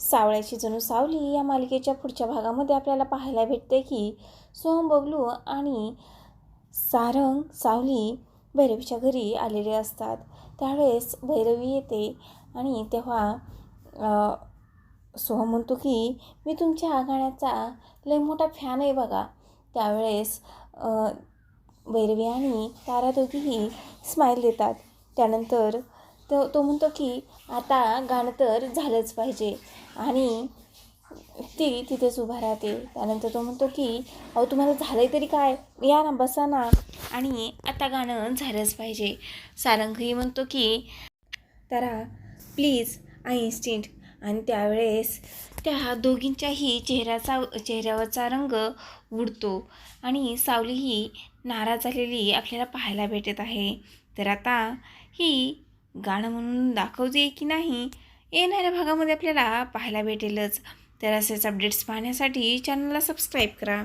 सावळ्याची जणू सावली या मालिकेच्या पुढच्या भागामध्ये आपल्याला पाहायला भेटते की सोहम बबलू आणि सारंग सावली भैरवीच्या घरी आलेले असतात. त्यावेळेस भैरवी येते आणि तेव्हा सोहम म्हणतो की मी तुमच्या गाण्याचा लय मोठा फॅन आहे बघा. त्यावेळेस भैरवी आणि तारा दोघीही स्माईल देतात. त्यानंतर तो तो म्हणतो की आता गाणं तर झालंच पाहिजे. आणि ती तिथेच उभा राहते. त्यानंतर तो म्हणतो की अहो तुम्हाला झालंय तरी काय? या ना बसा ना. आणि आता गाणं झालंच पाहिजे. सारंगही म्हणतो की तारा प्लीज आय इन्स्टिंट आणि त्यावेळेस त्या दोघींच्याही चेहऱ्याचा चेहऱ्यावरचा रंग उडतो. आणि सावलीही नाराज झालेली आपल्याला पाहायला भेटत आहे. तर आता ही गाणं म्हणून दाखवते की नाही येणाऱ्या भागामध्ये आपल्याला पाहायला भेटेलच. तर असेच अपडेट्स पाहण्यासाठी चॅनलला सबस्क्राईब करा.